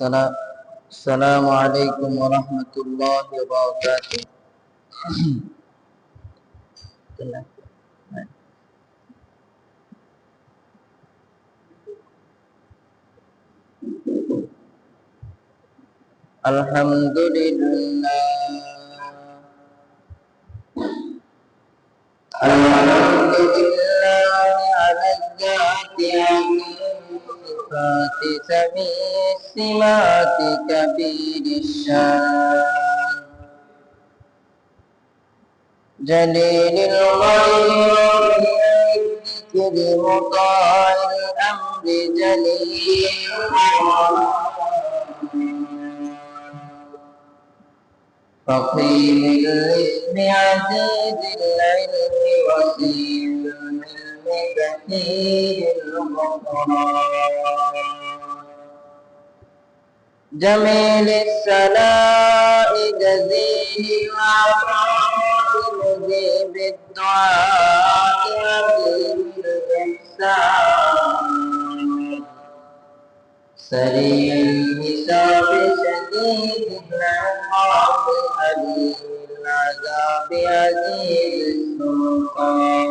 السلام السلام عليكم ورحمة الله وبركاته الحمد لله الحمد لله على الذات صفات سميع السمات كبير الشان جليل الغيب الذكر مطاع الأمر جليل فقيم الاسم عزيز العلم وسيم العلم كثير الغفران جميل السناء جزيل العطاء مجيب الدعاء عظيم الإحسان سريع الحساب شديد العقاب أليم العذاب عزيز السلطان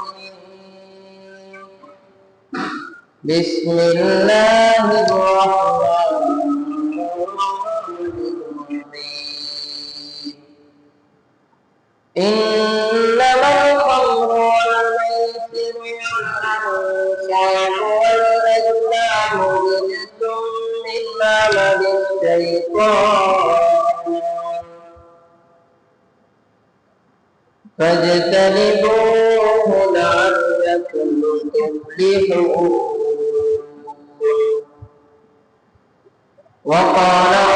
بسم الله الرحمن الرحيم إنما الخمر والميسر والأنصاب والأزلام رجس من عمل الشيطان فاجتنبوه لعلكم تفلحون وقال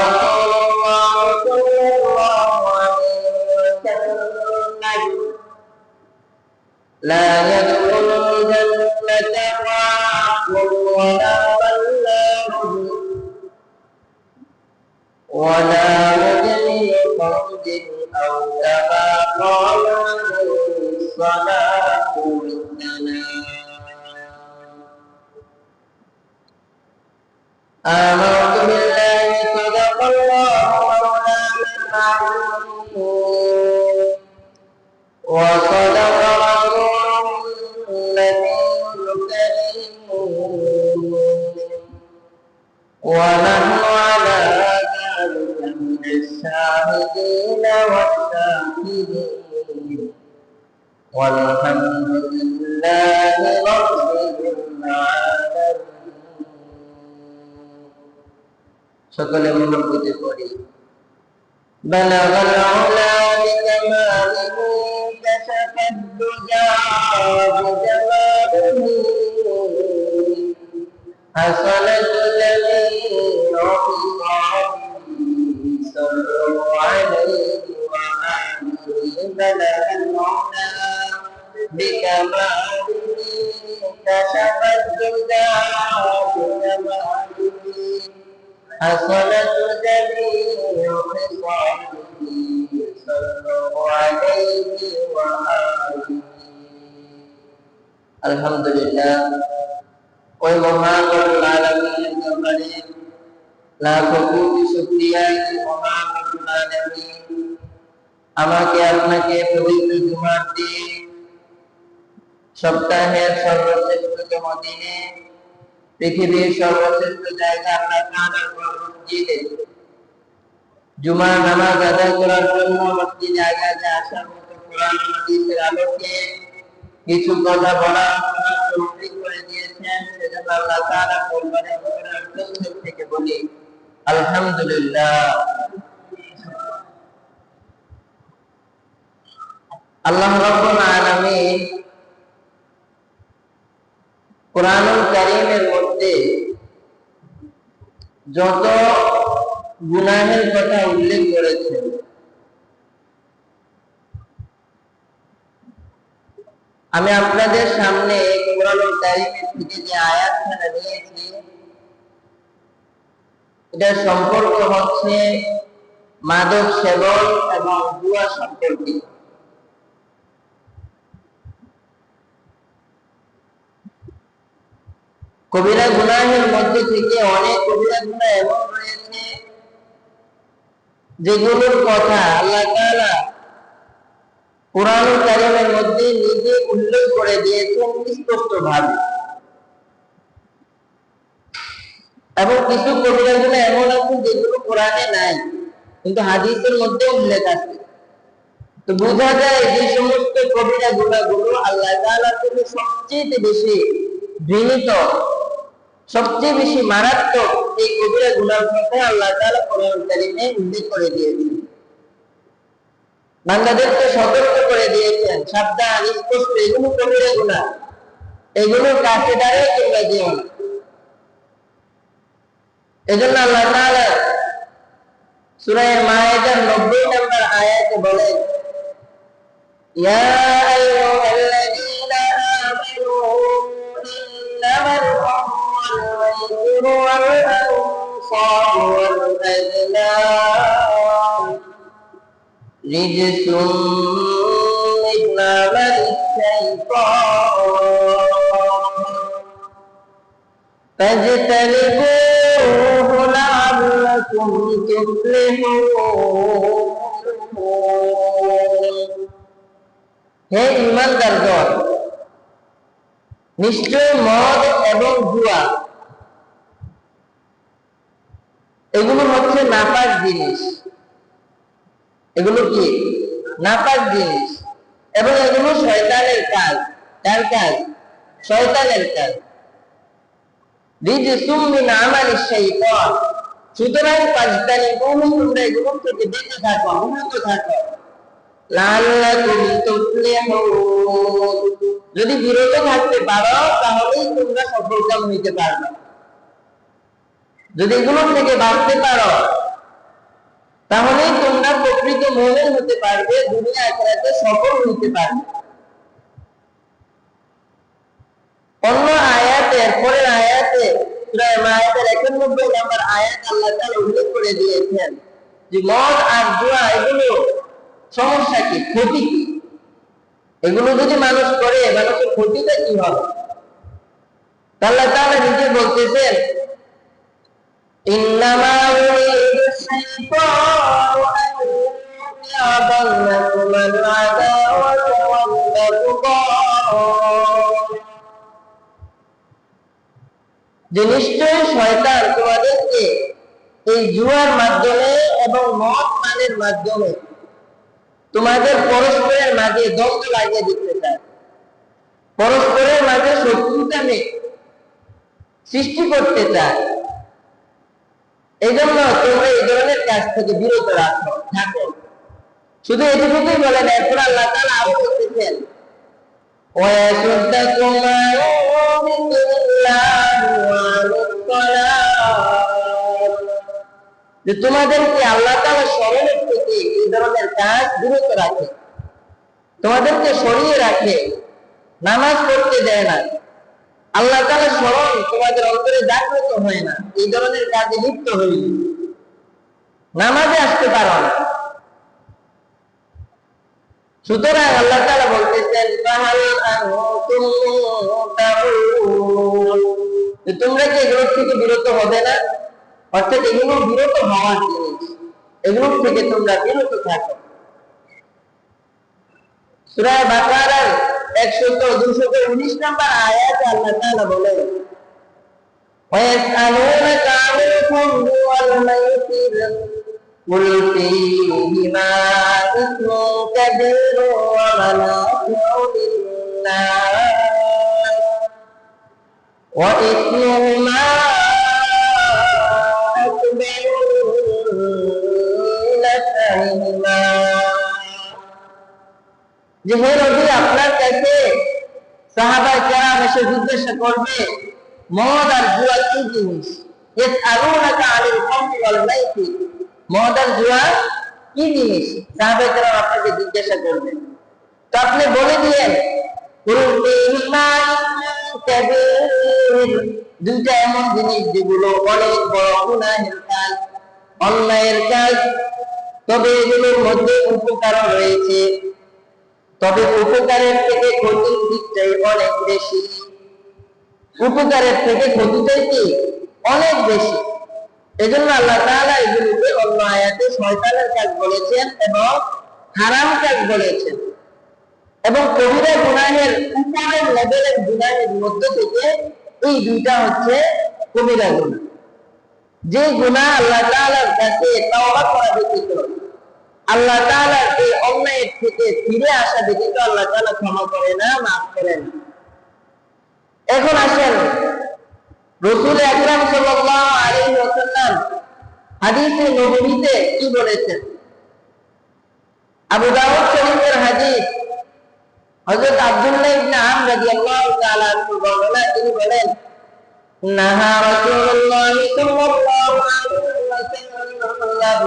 لله رب العالمين সকলে মনোভূতি করি بلغ العلا بكماله كشف الدجى بجماله حصل الذي عرف صلوا عليه وآله بلغ العلا بكماله كشف الدجى بجماله حصلت جميع خصاله صلوا عليه وآله الحمد لله ওই মহান রব্বুল আলামিনের দরবারে লাখো কোটি শুকরিয়া মহান রব্বুল আলামিন আমাকে আপনাকে পবিত্র জুমার দিন সপ্তাহের সর্বশ্রেষ্ঠতম দিনে পৃথিবীর সর্বশ্রেষ্ঠ জায়গা আল্লাহ তাআলার নামাজ আদায় করার জন্য মসজিদে আগাতে আসার মতো কোরআন আলোকে কিছু কথা বলা করে দিয়েছেন, সেজন্য আল্লাহ থেকে বলি, আলহামদুলিল্লাহ। আল্লাহ আলামিন কারীমের মধ্যে যত গুনাহের কথা উল্লেখ আমি আপনাদের সামনে কোরআনুল কারিমের থেকে যে আয়াতখানা নিয়েছি, এটার সম্পর্ক হচ্ছে মাদক সেবন এবং জুয়া সম্পর্কিত কবিরা গুনাহের মধ্যে থেকে অনেক কবিরা গুনাহ এমন রয়েছে যেগুলোর কথা আল্লাহ তাআলা কোরআন কারিমের মধ্যে নিজে উল্লেখ করে দিয়েছেন স্পষ্ট ভাবে এবং কিছু কবিরা গুলো এমন আছে যেগুলো কোরআনে নাই, কিন্তু হাদিসের মধ্যে উল্লেখ আছে। তো বোঝা যায় যে সমস্ত কবিরা গুণাগুলো আল্লাহ তাআলা থেকে সবচেয়ে বেশি ঘৃণিত। সবচেয়ে বেশি মারাত্মক এই কবিরা গুণার কথা আল্লাহ উল্লেখ করে দিয়েছেন। বাংলাদেশকে সতর্ক করে দিয়েছেন, সাবধান, স্পষ্ট, এগুলো কবিরা গুণা। এগুলো কাছে দাঁড়িয়ে তোমরা যেও না এজন্য আল্লাহ তাআলা সূরা মায়েদার 90 নম্বর আয়াতে আইয়ুহাল্লাযীনা খামরু ওয়াল মাইসিরু ওয়াল আনসারু ওয়াল আজলাম রিজসুম মিন আমালি শাইতান فاجتنبوه لعلكم تفلحون হে ইমানদার দল নিশ্চয় মদ এবং জুয়া এগুলো হচ্ছে নাপাক জিনিস। এগুলো কি? নাপাক জিনিস। এবং এগুলো শয়তানের কাজ। কার কাজ? শয়তানের কাজ। সুতরাং তোমরা এগুলো থেকে বেঁচে থাকো বিরত থাকো। যদি বিরত থাকতে পারো, তাহলেই তোমরা সফলকাম নিতে পারবে। যদি এগুলো থেকে বাঁচতে পারো, তাহলে তোমরা প্রকৃত মুমিন হতে পারবে, দুনিয়া সফল হইতে পারবে। অন্য আয়াতে, পরের আয়াতে মায়েদার 91 নম্বর আয়াত আল্লাহ তাআলা উল্লেখ করে দিয়েছেন যে, মদ আর জুয়া এগুলো সমস্যা কি? ক্ষতি কি? এগুলো যদি মানুষ করে, মানুষের ক্ষতিটা কি হবে? আল্লাহ তাআলা নিজে বলতেছেন ইউরিদু শাইতানু আন ইউকিয়া বাইনাকুমাল আদাওয়াতা ওয়াল যে নিশ্চয় শয়তান তোমাদেরকে এই জুয়ার মাধ্যমে এবং মদ পানের মাধ্যমে তোমাদের পরস্পরের মাঝে দ্বন্দ্ব লাগিয়ে দিতে চায়। পরস্পরের মাঝে শত্রুতামে সৃষ্টি করতে চায়। এই জন্য তোমরা এই ধরনের কাজ থেকে বিরত রাখো, থাকো। শুধু এটুকুই বলেন, এরপর আল্লাহ তালা আরও বলতেছেন তোমাদেরকে আল্লাহ তালা স্মরণের থেকে এই ধরনের কাজ বিরত রাখে, তোমাদেরকে সরিয়ে রাখে, নামাজ পড়তে দেয় না। আল্লাহ তাআলা স্মরণ তোমাদের অন্তরে জাগ্রত হয় না। এই ধরনের কাজে লিপ্ত হই নামাজে আসতে পারো না। সুতরাং আল্লাহ তাআলা বলতেছেন তোমরা কি এগুলো থেকে বিরত হবে না? অর্থাৎ এগুলো বিরত হওয়ার জিনিস এগুলো থেকে তোমরা বিরত থাকো। সূরা বাকারার 100 219 নম্বর আয়াতে আল্লাহ তাআলা বলেন ويسألونك عن الخمر والميسر قل فيهما إثم كبير ومنافع للناس وإثمهما أكبر من نفعهما যে সাহাবা কেরাম এসে জিজ্ঞাসা করবে মদ আর জুয়া কি জিনিস? মদ আর জুয়া কি জিনিস? সাহাবায়ে কেরাম আপনাকে জিজ্ঞাসা করবেন তো আপনি বলে ইসমুন দুইটা এমন জিনিস যেগুলো অনেক বড় গুনাহের কাজ, অন্যায়ের কাজ, তবে এগুলোর মধ্যে উপকারও রয়েছে। তবে উপকারের থেকে ক্ষতির দিকটাই অনেক বেশি। উপকারের থেকে ক্ষতিটাই কি? অনেক বেশি। এজন্য আল্লাহ তাআলা এগুলোকে অন্য আয়াতে শয়তানের কাজ বলেছেন এবং হারাম কাজ বলেছেন। এবং কবিরা গুনাহের উপরের লেভেলের গুনাহের মধ্য থেকে এই দুইটা হচ্ছে কবিরা গুনাহ। যে গুনাহ আল্লাহ তাআলার কাছে তওবা করা ব্যতীত আল্লাহ তাআলার এই অন্যায়ের থেকে ফিরে আসা ব্যতীত আল্লাহ তাআলা ক্ষমা করে না, মাফ করেন এখন আসেন। রসুল সাল্লাল্লাহু আলাইহি ওয়াসাল্লাম হাদিসে নববীতে কি বলেছেন? আবু দাউদ শরীফের হাদিস, হযরত আব্দুল্লাহ ইবনে আমর রাদিয়াল্লাহু তাআলা তিনি বলেন, নাহা রাসূলুল্লাহ সাল্লাল্লাহু আলাইহি ওয়াসাল্লাম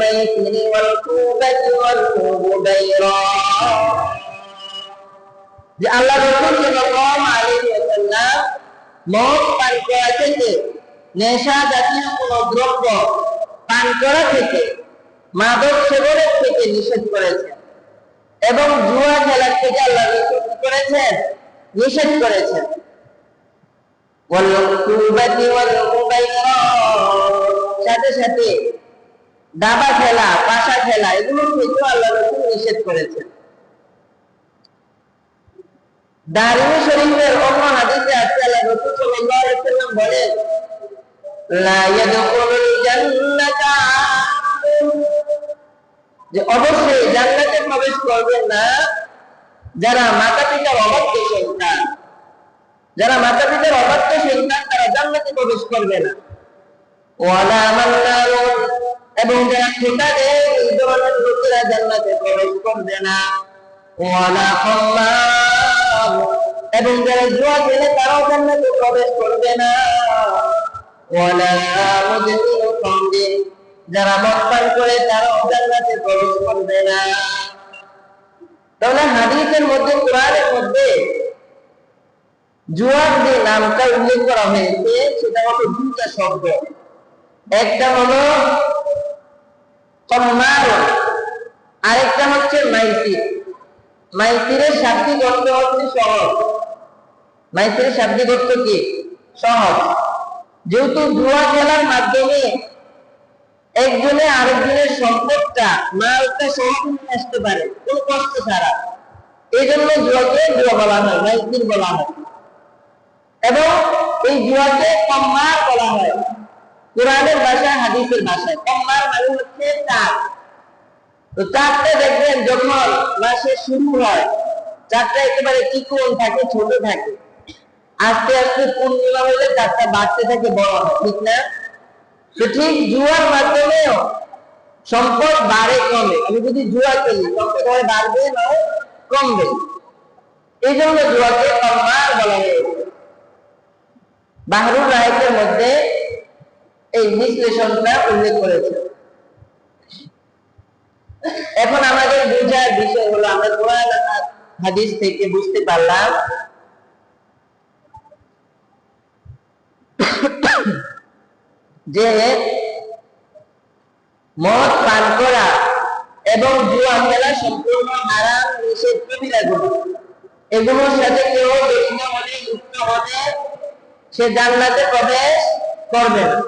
মাইসিরি ওয়াল কুবাতি ওয়াল মুবাইরা যে আল্লাহ রসুল সাল্লাল্লাহু আলাইহি ওয়াসাল্লাম মদ পান করা থেকে, নেশা জাতীয় কোন দ্রব্য পান করা থেকে, মাদক সেবনের থেকে নিষেধ করেছেন এবং জুয়া খেলার থেকে আল্লাহ রসুল করেছেন? নিষেধ করেছেন। ওয়াল-কুবাতি ওয়াল-মুবাইরা সাথে সাথে দাবা খেলা, পাশা খেলা, এগুলো থেকেও আল্লাহ রসুল নিষেধ করেছেন। দারিমি শরীফের অন্য হাদিসে আছে, আল্লাহ রাসূল সাল্লাল্লাহু আলাইহি বলেন, লা ইয়াদখুলুল জান্নাতা যে অবশ্যই জান্নাতে প্রবেশ করবেন না, যারা মাতা পিতার অবাধ্য সন্তান, যারা মাতা পিতার অবাধ্য সন্তান, তারা জান্নাতে প্রবেশ করবে না। ওয়ালা মান্নানুন এবং যারা খোটা দেয় এই ধরনের লোকেরা জান্নাতে প্রবেশ করবে না। ওয়ালা খাম্মাম এবং যারা জুয়া খেলে, তারাও জান্নাতে প্রবেশ করবে না। ওয়ালা মুদমিনু খামরিন যারা মদ পান করে, তারাও জান্নাতে প্রবেশ করবে না। তাহলে হাদিসের মধ্যে, কোরআনের মধ্যে জুয়ার যে নামটা উল্লেখ করা হয়েছে, সেটা হলো দুটা শব্দ। একটা হলো কম্মার আরেকটা হচ্ছে মাইসির মাইসিরের শাব্দিক অর্থ হচ্ছে সহজ। মাইসিরের শাব্দিক অর্থ কি? সহজ। যেহেতু জুয়া খেলার মাধ্যমে একজনে আরেকজনের সম্পদটা, মালটা নিয়ে আসতে পারে, কোন কষ্ট ছাড়া। এই জন্য জুয়াকে জুয়া বলা হয় মাইসির বলা হয়। এবং এই জুয়াকে কম্মার বলা হয়। কোরআনের ভাষায় হাদিসের ভাষায় কম্মার মানে হচ্ছে চার। তো চারটা দেখবেন যখন মাসে শুরু হয়। চারটা একেবারে চিকন থাকে, ছোট থাকে। আস্তে আস্তে পূর্ণিমা হলে চারটা বাড়তে থাকে, বড় হয়, ঠিক না? তো ঠিক জুয়ার মাধ্যমেও সম্পদ বাড়ে, কমে। আমি যদি জুয়া খেলি, সম্পদ হয় বাড়বে নয় কমবে। এই জন্য জুয়াকে কম্মার বলা হয়েছে বাহরুল রায়তের মধ্যে এই বিশ্লেষণটা উল্লেখ করেছে। এখন আমাদের বোঝার বিষয় হলো, আমরা কোরআন হাদিস থেকে বুঝতে পারলাম, যে মদ পান করা এবং জুয়া খেলা সম্পূর্ণ হারাম, নিষেধ কবিরা গুণ এগুলোর সাথে কেউ জড়িত হলে যুক্ত হলে সে জান্নাতে প্রবেশ করবে না।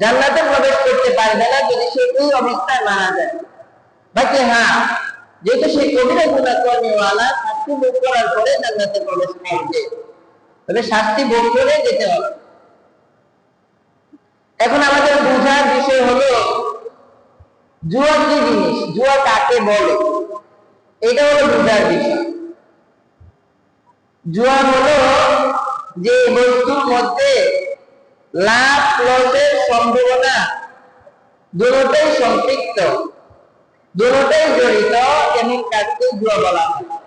জান্নাতে প্রবেশ করতে পারবে না যদি সে এই অবস্থায় মারা যায়। বাকি হ্যাঁ যেহেতু সে কবিরা গুণা কর্মীওয়ালা, শাস্তি ভোগ করার পরে জান্নাতে প্রবেশ করবে। তবে শাস্তি ভোগ করে যেতে হবে। এখন আমাদের বোঝার বিষয় হলো, জুয়া কি জিনিস? জুয়া কাকে বলে? এটা হলো বোঝার বিষয়। জুয়া হলো যে বস্তুর মধ্যে লাভ লসের সম্ভাবনা। দুটোই সম্পৃক্ত। দুটোই জড়িত এমন কাজকে জুয়া বলা হয়।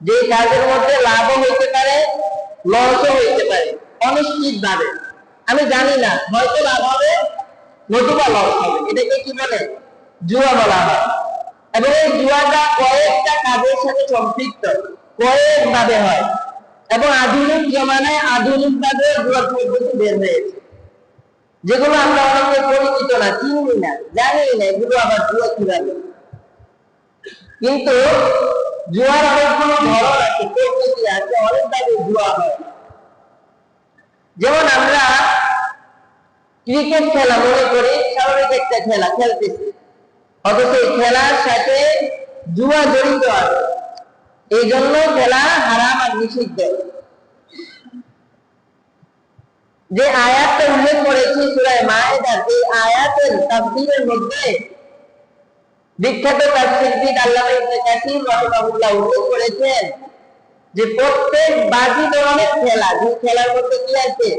যে কাজের মধ্যে লাভও হইতে পারে, লসও হইতে পারে অনিশ্চিত ভাবে আমি জানি না, হয়তো লাভ হবে, নতুবা লস হবে। এটাকে কি বলে? জুয়া বলা হয়। এবং এই জুয়াটা কয়েকটা কাজের সাথে সম্পৃক্ত। কয়েক ভাবে হয়। এবং আধুনিক জমানায় আধুনিক ভাবে জুয়া পদ্ধতি বের হয়েছে। যেগুলো আমরা অনেকে পরিচিত না, চিনি না, জানি না, এগুলো আবার জুয়া কীভাবে? কিন্তু জুয়ার অনেকগুলো ধরন আছে পদ্ধতি আছে, অনেকভাবে জুয়া হয়। যেমন আমরা ক্রিকেট খেলা মনে করি, স্বাভাবিক একটা খেলা, খেলতেছি। অথচ খেলার সাথে জুয়া জড়িত আছে। এই জন্য খেলা হারাম আর নিষিদ্ধ। যে আয়াতটা উল্লেখ করেছি সুরায় মায়েদার, এই আয়াতের তাফসীরের মধ্যে বিখ্যাত ইবনে কাসির উল্লেখ করেছেন যে প্রত্যেক বাজি ধরনের খেলা, যে খেলার মধ্যে কি আছে?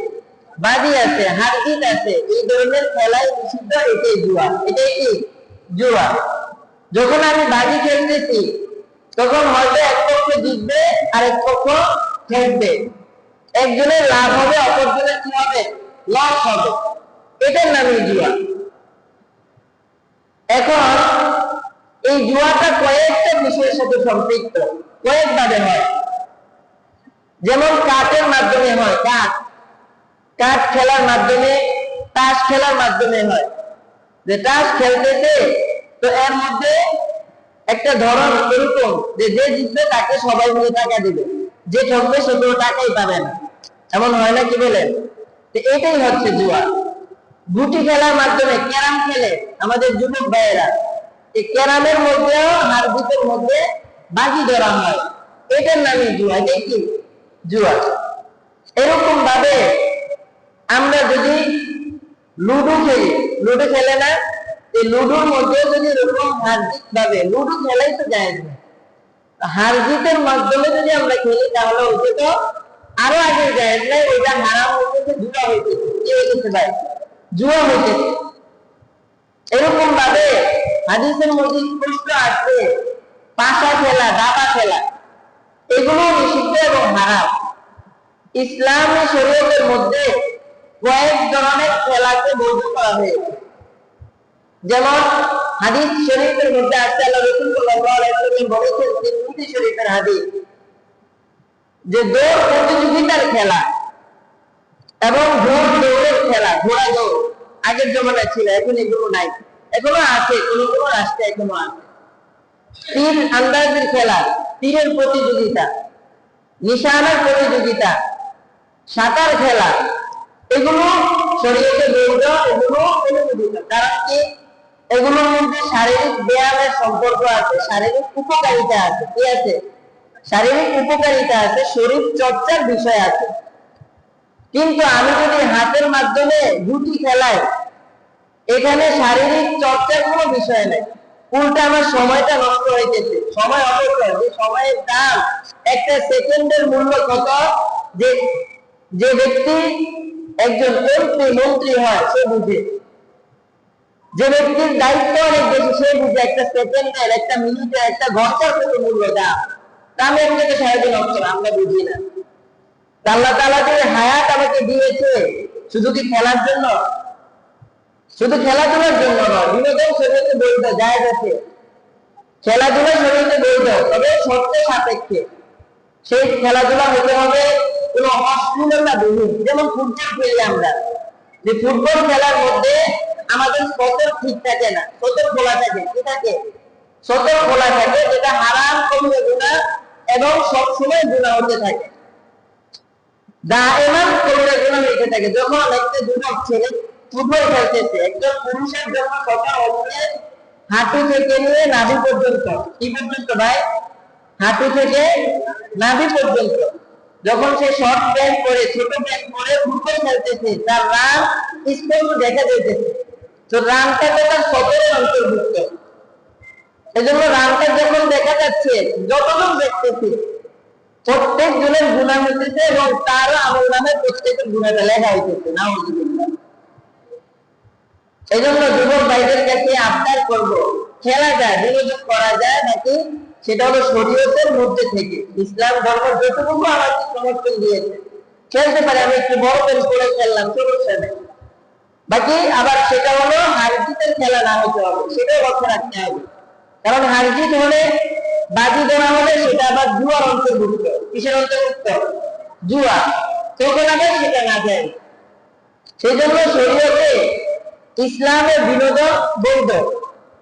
বাজি আছে আছে, এই ধরনের খেলাই নিষিদ্ধ, এটাই জুয়া, এটাই কি? জুয়া। যখন আমি বাজি খেলতেছি তখন হয়তো এক পক্ষ জিতবে আর এক পক্ষ খেলবে একজনের লাভ হবে অপরজনের কি হবে? লস হবে। এটার নামই জুয়া। এখন এই জুয়াটা কয়েকটা বিষয়ের সাথে সম্পৃক্ত। কয়েকভাবে হয়। যেমন কাঠের মাধ্যমে হয় কাঠ কাঠ খেলার মাধ্যমে, তাস খেলার মাধ্যমে হয়। যে তাস খেলতেছে, তো এর মধ্যে একটা ধরন এরকম যে যে জিতবে তাকে সবাই মিলে টাকা দিবে। যে ঠকবে সে কোনো টাকাই পাবে না। এমন হয় না কি বলেন? তো এটাই হচ্ছে জুয়া। গুটি খেলার মাধ্যমে ক্যারাম খেলে আমাদের যুবক ভাইয়েরা। এই ক্যারামের মধ্যেও হার জিতের মধ্যে বাজি ধরা হয়। এটার নামই জুয়া, এটাই কি? জুয়া। এরকম ভাবে আমরা যদি লুডো খেলি, লুডো খেলে না এই লুডোর মধ্যেও যদি এরকম হার জিত ভাবে, লুডো খেলাই তো যায় না। হার জিতের মাধ্যমে যদি আমরা খেলি, তাহলে ওটা তো আরও আগে যায়। নাই ওইটা হারাম হইতেছে জুয়া হইতেছে কি হইতেছে ভাই জুয়া হইতেছে এরকম ভাবে হাদিসের মধ্যে স্পষ্ট আছে পাশা খেলা, দাবা খেলা, এগুলো নিষিদ্ধ এবং হারাম। ইসলামী শরীয়তের মধ্যে কয়েক ধরনের খেলাকে বৈধ করা হয়েছে। যেমন হাদিস শরীফের মধ্যে আছে, আল্লাহ রসুল ওয়াসাল্লাম বলেছেন তিরমিজি শরীফের হাদিস, যে দৌড় প্রতিযোগিতার খেলা এবং ঘোড় দৌড়ের খেলা, ঘোড়া দৌড়, আগের জমানায় ছিল, এখন এগুলো নাই। এখনও আছে, কোন কোন রাষ্ট্রে এখনও আছে। তীর আন্দাজের খেলা, তীরের প্রতিযোগিতা, নিশানার প্রতিযোগিতা, সাঁতার খেলা, এগুলো শরীরে বৈধ এগুলো অনুমোদিত কারণ কি এগুলোর মধ্যে শারীরিক ব্যায়ামের সম্পর্ক আছে, শারীরিক উপকারিতা আছে, কি আছে? শারীরিক উপকারিতা আছে, শরীর চর্চার বিষয় আছে। কিন্তু আমি যদি হাতের মাধ্যমে গুটি খেলাই, এখানে শারীরিক চর্চার কোনো বিষয় নেই। উল্টা আমার সময়টা নষ্ট হইতেছে, সময় অপচয়, যে সময়ের দাম একটা সেকেন্ডের মূল্য কত? যে যে ব্যক্তি একজন মন্ত্রী মন্ত্রী হয়, সে বুঝে। যে ব্যক্তির দায়িত্ব অনেক বেশি, সে বুঝে একটা সেকেন্ডের একটা মিনিটের একটা ঘণ্টার কত মূল্য দাম আমি আপনাকে সারাদিন নষ্ট আমরা বুঝি না। আল্লাহ তাআলা যে হায়াত আমাকে দিয়েছে, শুধু কি খেলার জন্য? শুধু খেলাধুলার জন্য নয়, বিনোদন শরীরে বৈধ, জায়েজ আছে। খেলাধুলা শরীরে বৈধ, তবে শর্ত সাপেক্ষে। সেই খেলাধুলা হতে হবে কোন অশ্লীলতা বিহীন যেমন ফুটবল খেলি আমরা। যে ফুটবল খেলার মধ্যে আমাদের সতর ঠিক থাকে না সতর খোলা থাকে, কি থাকে? সতর খোলা থাকে যেটা হারাম কমবে গুণা এবং সবসময় গুণা হতে থাকে। দায়মান গুণা হইতে থাকে, যখন ছেলে একজন পুরুষের অবধি হাঁটু থেকে নিয়ে নাভি পর্যন্ত, কি পর্যন্ত ভাই? হাঁটু থেকে নাভি পর্যন্ত। যখন সে শর্ট প্যান্ট পরে, ছোট প্যান্ট পরে ফুটবল খেলতেছে তার রান স্পষ্ট দেখা যাইতেছে। তো তার অন্তর্ভুক্ত এজন্য রানটা যখন দেখা যাচ্ছে, যতজন দেখতেছে প্রত্যেক জনের গুণা এবং তারও আমল নামে প্রত্যেকের গুণাটা লেখা হইতেছে না। এই জন্য যুবক ভাইদের কাছে আবদার করব, খেলা যায়, বিনোদন করা যায় নাকি সেটা হলো শরীয়তের মধ্যে থেকে। ইসলাম ধর্ম যতটুকু আমাকে সমর্থন দিয়েছে। খেলতে পারে, আমি একটু বড় করে খেললাম সমস্যা নেই বাকি আবার সেটা হলো হারজিতের খেলা না হতে হবে, সেটাও লক্ষ্য রাখতে হবে। কারণ হারজিত হলে, বাজি দেওয়া হলে সেটা আবার জুয়ার অন্তর্ভুক্ত। কিসের অন্তর্ভুক্ত? জুয়া। তখন আবার সেটা না যায়। সেই জন্য শরীয়তে ইসলামের বিনোদন বৈধ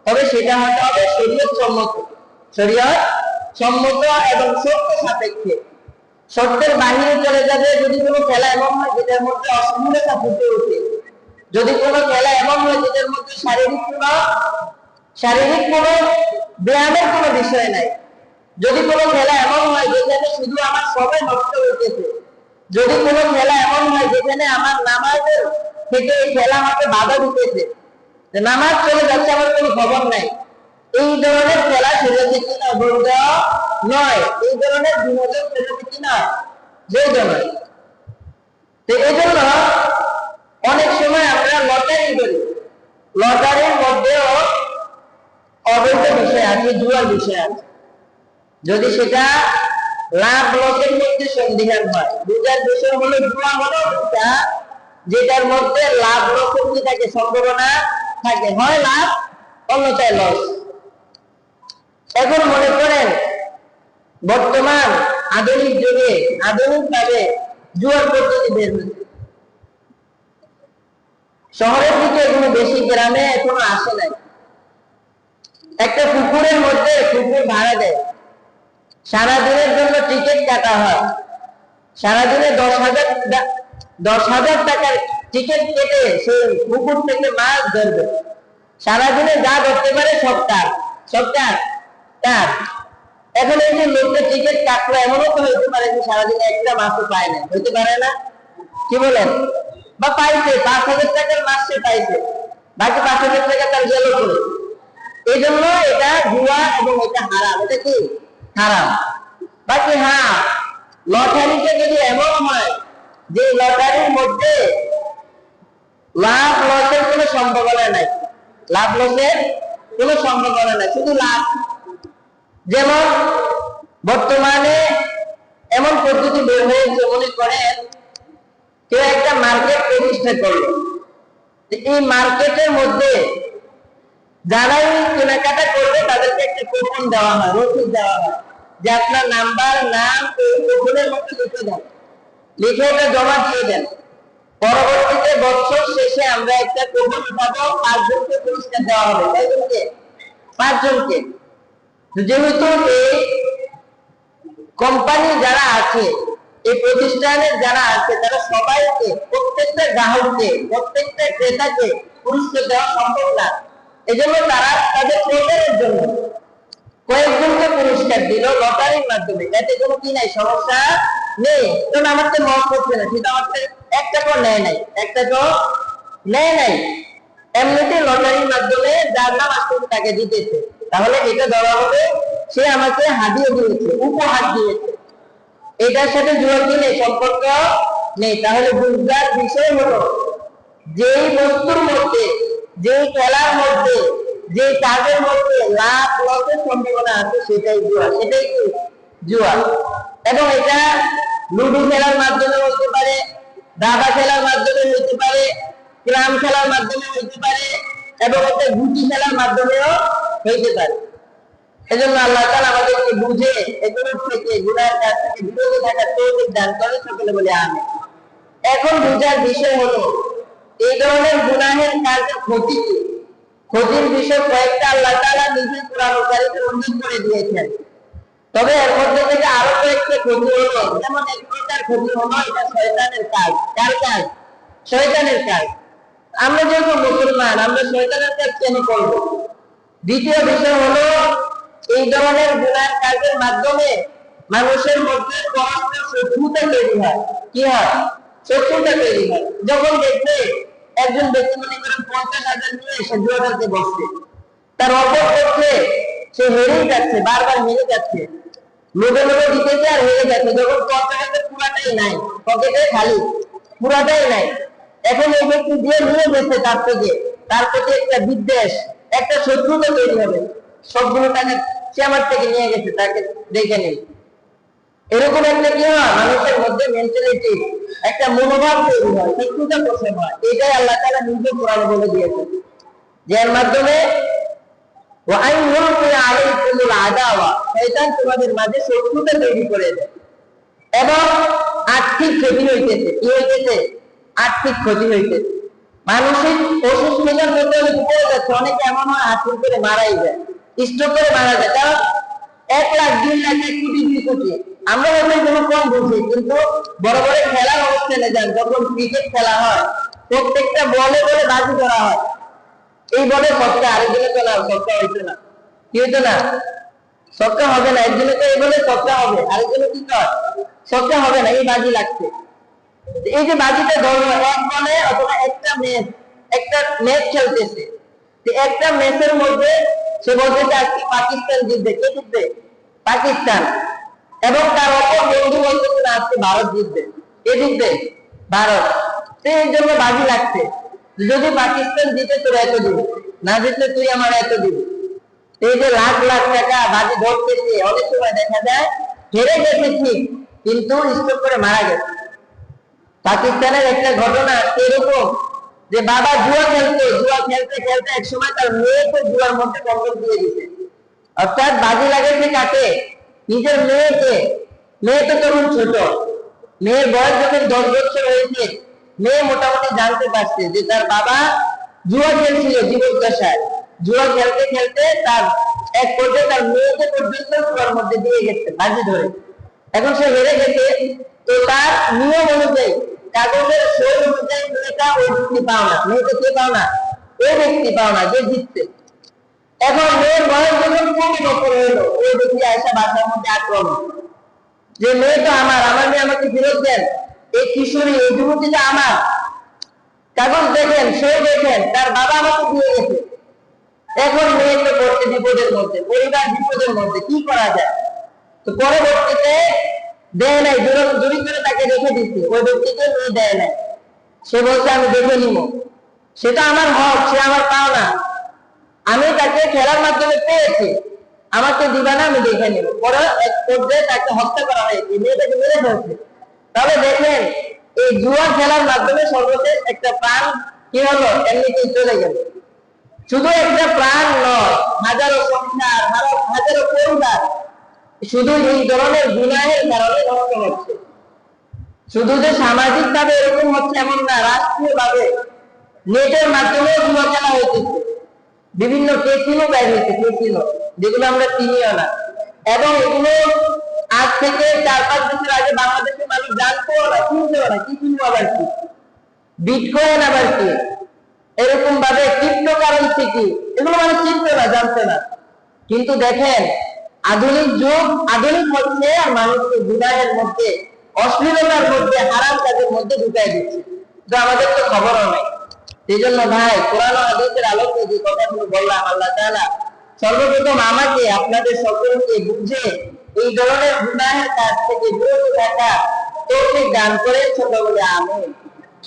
তবে সেটা হতে হবে শরীয়ত সম্মত। শরীয়ত সম্মত এবং সত্য সাপেক্ষে। সত্যের বাহিরে চলে যাবে যদি কোনো খেলা এমন হয়, যেটার মধ্যে অশ্লীলতা ফুটে ওঠে। যদি কোনো খেলা এমন হয় যেটার মধ্যে শারীরিক কোনো শারীরিক কোনো ব্যায়ামের কোনো বিষয় নাই। যদি কোনো খেলা এমন হয় যেখানে শুধু আমার সময় নষ্ট হইতেছে, যদি কোনো খেলা এমন হয় যেখানে আমার নামাজের থেকে এই খেলা আমাকে বাধা দিতেছে নামাজ চলে যাচ্ছে আমার কোনো খবর নাই। এই ধরনের খেলা শরীরে কি না বৈধ নয়। এই ধরনের বিনোদন শরীরে কি না বৈধ নয় তো এই জন্য অনেক সময় আমরা লটারি করি। লটারির মধ্যেও অবৈধ বিষয় আছে জুয়ার বিষয় আছে। যদি সেটা লাভ লসের মধ্যে সন্ধিহান হয় দুটার বিষয় হলো জুয়া হলো দুটা যেটার মধ্যে লাভ লসের কি থাকে, সম্ভাবনা থাকে, হয় লাভ, অন্যথায় লস। এখন মনে করেন, বর্তমান আধুনিক যুগে আধুনিক ভাবে জুয়ার পদ্ধতি বের হয়েছে। শহরের দিকে এগুলো বেশি গ্রামে এখনও আসে নাই। একটা পুকুরের মধ্যে পুকুর ভাড়া দেয়। সারাদিনের জন্য টিকিট কাটা হয়। সারাদিনে দশ হাজার দশ হাজার টাকার টিকিট কেটে সে পুকুর থেকে মাছ ধরবে। সারাদিনে যা ধরতে পারে সব তার সব তার তার। এখন এই যে লোকটা টিকিট কাটলো, এমনও তো হইতে পারে যে সারাদিনে একটা মাছও পায় না। হইতে পারে না। কি বলেন? বা পাইছে, পাঁচ হাজার টাকার মাছ সে পাইছে। বাকি পাঁচ হাজার টাকা তার গেল করে এই জন্য এটা জুয়া এবং এটা হারাম। এটা কি? হারাম। বাকি হ্যাঁ লটারিতে যদি এমন হয় যে লটারির মধ্যে লাভ লসের কোনো সম্ভাবনা নাই। লাভ লসের কোনো সম্ভাবনা নাই, শুধু লাভ। যেমন বর্তমানে এমন পদ্ধতি বের হয়েছে, মনে করেন কেউ একটা মার্কেট প্রতিষ্ঠা করল। এই মার্কেটের মধ্যে যারাই কেনাকাটা করবে, তাদেরকে একটা কুপন দেওয়া হয় রসিদ দেওয়া হয় যে আপনার নাম্বার নাম কুপনের মধ্যে লিখে দেন। লিখে এটা জমা দিয়ে দেন। পরবর্তীতে বছর শেষে আমরা একটা কুপন পাবো পাঁচজনকে পুরস্কার দেওয়া হবে। কয়জনকে? পাঁচজনকে। যেহেতু এই কোম্পানি যারা আছে এই প্রতিষ্ঠানের যারা আছে, তারা সবাইকে, প্রত্যেকটা গ্রাহককে, প্রত্যেকটা ক্রেতাকে পুরস্কার দেওয়া সম্ভব না। এজন্য তারা তাদের প্রচারের জন্য কয়েকজনকে পুরস্কার দিল লটারির মাধ্যমে। এতে কোনো কি নাই, সমস্যা নেই। কারণ আমার তো লস করছে না সেটা আমার তো এক টাকাও নেয় নাই। এক টাকাও নেয় নাই। এমনিতে লটারির মাধ্যমে যার নাম আসতে তাকে দিতেছে তাহলে এটা দেওয়া হবে, সে আমাকে হাদিয়ে দিয়েছে, উপহার দিয়েছে। এটার সাথে জুয়ার কি নেই, সম্পর্ক নেই। তাহলে বুঝবার বিষয় হলো, যেই বস্তুর মধ্যে, যেই খেলার মধ্যে যে কাজের মধ্যে লাভ, লসের সম্ভাবনা আছে, সেটাই জুয়া সেটাই কি? জুয়া এবং এটা লুডু খেলার মাধ্যমে হতে পারে, দাবা খেলার মাধ্যমে হতে পারে ক্রাম খেলার মাধ্যমে হতে পারে, এবং এটা গুটি খেলার মাধ্যমেও হইতে পারে। এজন্য আল্লাহ তাআলা আমাদেরকে বুঝে, এগুলো থেকে থেকে বিরত থাকার তৌফিক দান করে সকলে বলে আমি এখন বুঝার বিষয় হলো, এই ধরনের গুনাহের ক্ষতি কি? ক্ষতির বিষয় কয়েকটা আল্লাহ তাআলা নিজে কোরআন কারীতে উল্লেখ করে দিয়েছেন। তবে এর মধ্যে থেকে আরও কয়েকটা ক্ষতি হলো, যেমন এক প্রকার ক্ষতি হলো এটা শয়তানের কাজ। কার কাজ? শয়তানের কাজ। আমরা যেহেতু মুসলমান, আমরা শয়তানের কাজ কেন করব? দ্বিতীয় বিষয় হলো এই ধরনের গুনার কাজের মাধ্যমে মানুষের মধ্যে পরস্পর শত্রুতা তৈরি হয়। কি হয়? শত্রুতা তৈরি হয়। যখন দেখবে একজন ব্যক্তি মনে করেন পঞ্চাশ হাজার নিয়ে সে খেলতে বসছে। তার অপর পক্ষে সে হেরেই যাচ্ছে, বারবার হেরে যাচ্ছে। লোভে লোভে দিতেছে আর হেরে যাচ্ছে। যখন পঞ্চাশ হাজার পুরাটাই নাই, পকেটে খালি, পুরাটাই নাই। এখন এই ব্যক্তি দিয়ে নিয়ে গেছে তার থেকে, তার প্রতি একটা বিদ্বেষ, একটা শত্রুতা তৈরি হবে। সবগুলো টাকা সে আমার থেকে নিয়ে গেছে, তাকে দেখে নেই এরকম একটা কি হয়? মানুষের মধ্যে মেন্টালিটি একটা মনোভাব তৈরি হয় শত্রুতা পোষণ হয়। এটাই আল্লাহ তাআলা নিজে কোরআন বলে দিয়েছেন। যে এর মাধ্যমে শয়তান তোমাদের মাঝে শত্রুতা তৈরি করে এবং আর্থিক ক্ষতি হইতেছে। কি হইতেছে? আর্থিক ক্ষতি হইতেছে। মানসিক অসুস্থতার মধ্যে অনেকে এমন হয় আর্থিক করে মারাই যায়। স্ট্রোক করে মারা যায়। কারণ এক লাখ, দুই লাখ, এক কোটি, দুই কোটি। আমরা হয়তো কোনো কম বুঝি, কিন্তু বড় বড় খেলার অনুষ্ঠানে যান, যখন ক্রিকেট খেলা হয়, প্রত্যেকটা বলে বলে বাজি করা হয়। এই বলে সবটা আরেকজনে তো না সবটা হইতো না। কি হইতো না? সবটা হবে না একজনে তো এই বলে সবটা হবে আরেকজনে কি কর সবটা হবে না, এই বাজি লাগছে। এই যে বাজিটা ধরলো, এক বলে অথবা একটা ম্যাচ একটা ম্যাচ খেলতেছে। একটা ম্যাচের মধ্যে সে বলতেছে আজকে পাকিস্তান জিতবে কে জিতবে পাকিস্তান। এবং তার অপর বন্ধু বলতেছে না আজকে ভারত জিতবে কে জিতবে ভারত। তো এই জন্য বাজি লাগছে। যদি পাকিস্তান জিতে তোর এত দিবি না জিতলে তুই আমার এত দিবি এই যে লাখ লাখ টাকা বাজি ধরতেছে অনেক সময় দেখা যায়, হেরে গেছে ঠিক, কিন্তু স্ট্রোক করে মারা গেছে। পাকিস্তানের একটা ঘটনা এরকম যে বাবা জুয়া খেলতো, জুয়া খেলতে খেলতে এক সময় তার মেয়েকে জুয়ার মধ্যে কন্ট্রোল দিয়ে দিছে অর্থাৎ বাজি লাগাইছে কাকে? নিজের মেয়েকে। মেয়ে তো তরুণ ছোট। মেয়ের বয়স যখন দশ বছর হয়েছে, মেয়ে মোটামুটি জানতে পারছে যে তার বাবা জুয়া খেলছিল জীবদ্দশায়। জুয়া খেলতে খেলতে তার এক পর্যায়ে তার মেয়েকে পর্যন্ত জুয়ার মধ্যে দিয়ে গেছে, বাজি ধরে। এখন সে হেরে গেছে। তো তার নিয়ম অনুযায়ী কাগজের সই অনুযায়ী মেয়েটা ওই ব্যক্তি পাও না। মেয়েটা কে পাও না? ওই ব্যক্তি পাও না, যে জিতছে। এখন মেয়ের বয়স যখন কুড়ি বছর হলো, ওই ব্যক্তি আয়সা বাসার মধ্যে আক্রমণ। যে মেয়ে তো আমার আমার মেয়ে আমাকে ফেরত দেন। এই কিশোরী, এই যুবতীটা আমার। কাগজ দেখেন, সই দেখেন, তার বাবা আমাকে দিয়ে গেছে। এখন মেয়ে তো পড়ছে বিপদের মধ্যে, পরিবার বিপদের মধ্যে, কি করা যায়? তো পরবর্তীতে দেয় নাই জোর করে তাকে রেখে দিচ্ছে ওই ব্যক্তিকে নিয়ে দেয় নাই। সে বলছে, আমি দেখে নিব। সেটা আমার হক, সে আমার পাওনা। আমি তাকে খেলার মাধ্যমে পেয়েছি। আমাকে দিবা না আমি দেখে নিব। পরে এক পর্যায়ে তাকে হত্যা করা হয়েছে মেয়েটাকে মেরে ফেলছে। তবে দেখেন এই জুয়া খেলার মাধ্যমে সর্বশেষ একটা প্রাণ কি হলো? এমনিতেই চলে গেল। শুধু একটা প্রাণ নয়, হাজারো সংসার হাজারো পরিবার শুধু এই ধরনের গুনাহের কারণে নষ্ট হচ্ছে। শুধু যে সামাজিক ভাবে এরকম হচ্ছে এমন না রাষ্ট্রীয় ভাবে নেটের মাধ্যমে জুয়া খেলা বিভিন্ন কেসিনো বের হয়েছে, কেসিনো, যেগুলো আমরা চিনিও না। এবং এগুলো আজ থেকে চার পাঁচ বছর আগে বাংলাদেশের মানুষ জানতেও না চিনতেও না, কি চিনবো আবার কি? বিটকয়েন আবার কি? এরকম ভাবে ক্রিপ্টো কারেন্সি কি? এগুলো মানুষ চিনতে না, জানতে না। কিন্তু দেখেন আধুনিক যুগ, আধুনিক হচ্ছে আর মানুষকে বিদায়ের মধ্যে, অশ্লীলতার মধ্যে, হারাম কাজের মধ্যে ঢুকাই দিচ্ছে। আমাদের তো খবরও নেই। সেই জন্য ভাই ও হাদিসের আলোকে যে কথাগুলো বললাম, আল্লাহ তাআলা সর্বপ্রথম আমাকে, আপনাদের সকলকে বুঝে এই ধরনের গুনাহের কাজ থেকে বিরত থাকা তৌফিক দান করে ছোট বলে আমিন।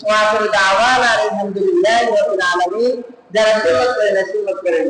ওয়া আখিরু দাওয়ানা আলহামদুলিল্লাহি রাব্বিল আলামিন। যারা সুন্নাত করেন সুন্নাত করেন